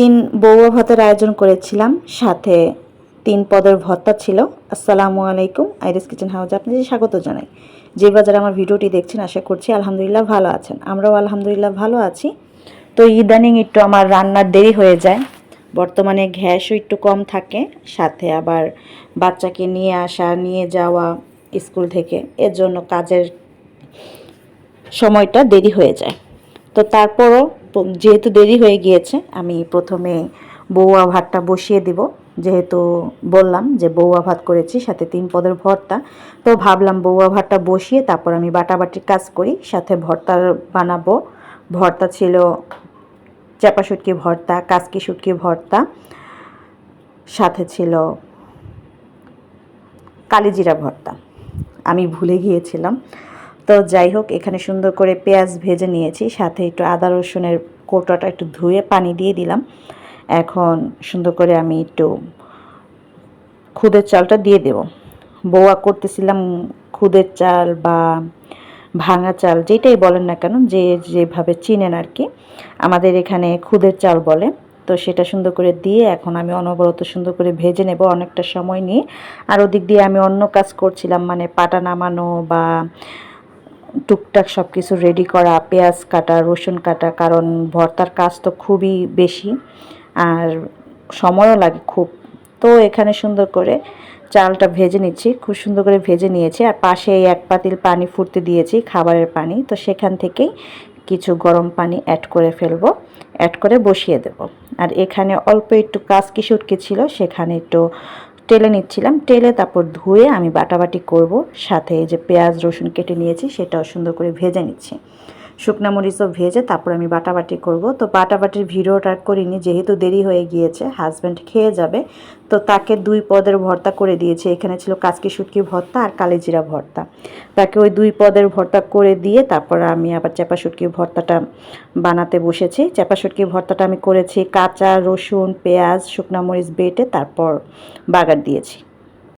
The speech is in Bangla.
দিন বৌয়া ভাতের আয়োজন করেছিলাম, সাথে তিন পদের ভর্তা ছিল। আসসালামু আলাইকুম, আইরিস কিচেন হাউজে আপনাদের স্বাগত জানাই। যে বাজারে আমার ভিডিওটি দেখছেন, আশা করছি আলহামদুলিল্লাহ ভালো আছেন। আমরাও আলহামদুলিল্লাহ ভালো আছি। তো ইদানিং একটু আমার রান্নার দেরি হয়ে যায়। বর্তমানে গ্যাসও একটু কম থাকে, সাথে আবার বাচ্চাকে নিয়ে আসা, নিয়ে যাওয়া স্কুল থেকে। এর জন্য কাজের সময়টা দেরি হয়ে যায়। তো তারপরও যেহেতু দেরি হয়ে গিয়েছে, আমি প্রথমে বৌয়া ভাতটা বসিয়ে দিব। যেহেতু বললাম যে বৌয়া ভাত করেছি, সাথে তিন পদের ভর্তা। তো ভাবলাম বৌয়া ভাতটা বসিয়ে তারপর আমি বাটাবাটির কাজ করি, সাথে ভর্তা বানাবো। ভর্তা ছিল চাপা শুটকি ভর্তা, কাসকি শুটকি ভর্তা। সাথে ছিল কালিজিরা ভর্তা। আমি ভুলে গিয়েছিলাম। তো যাই হোক, এখানে সুন্দর করে পেঁয়াজ ভেজে নিয়েছি, সাথে একটু আদা রসুনের কোটাটা একটু ধুয়ে পানি দিয়ে দিলাম। এখন সুন্দর করে আমি একটু খুদের চালটা দিয়ে দেব। বৌয়া করতেছিলাম খুদের চাল বা ভাঙা চাল, যেটাই বলেন না কেন, যে যেভাবে চিনেন আর কি, আমাদের এখানে খুদের চাল বলে। তো সেটা সুন্দর করে দিয়ে এখন আমি অনবরত সুন্দর করে ভেজে নেব অনেকটা সময় নিয়ে। আর ওদিক দিয়ে আমি অন্য কাজ করছিলাম মানে পাটা নামানো বা টুকটাক সব কিছু রেডি করা, পেঁয়াজ কাটা, রসুন কাটা, কারণ ভর্তার কাজ তো খুবই বেশি আর সময়ও লাগে খুব। তো এখানে সুন্দর করে চালটা ভেজে নিচ্ছি, খুব সুন্দর করে ভেজে নিয়েছি আর পাশে এক পাতিল পানি ফুটতে দিয়েছি খাবারের পানি। তো সেখান থেকেই কিছু গরম পানি অ্যাড করে ফেলব অ্যাড করে বসিয়ে দেব। আর এখানে অল্প একটু কাজকি শুটকি ছিল, সেখানে একটু টেলে নিচ্ছিলাম। টেলে তারপর ধুয়ে আমি বাটাবাটি করব। সাথে যে পেঁয়াজ, রসুন কেটে নিয়েছি, সেটাও সুন্দর করে ভেজে নিচ্ছি। শুকনা মরিচও ভেজে তারপর আমি বাটাবাটি করব। তো বাটাবাটির ভিডিওটা করিনি, যেহেতু দেরি হয়ে গিয়েছে হাজব্যান্ড খেয়ে যাবে। তো তাকে দুই পদের ভর্তা করে দিয়েছে। এখানে ছিল কাজকি শুটকি ভর্তা আর কালিজিরা ভর্তা। তাকে ওই দুই পদের ভর্তা করে দিয়ে তারপর আমি আবার চাপা শুটকি ভর্তাটা বানাতে বসেছি। চাপা শুটকি ভর্তাটা আমি করেছি কাঁচা, রসুন, পেঁয়াজ, শুকনা মরিচ বেটে তারপর বাগার দিয়েছি।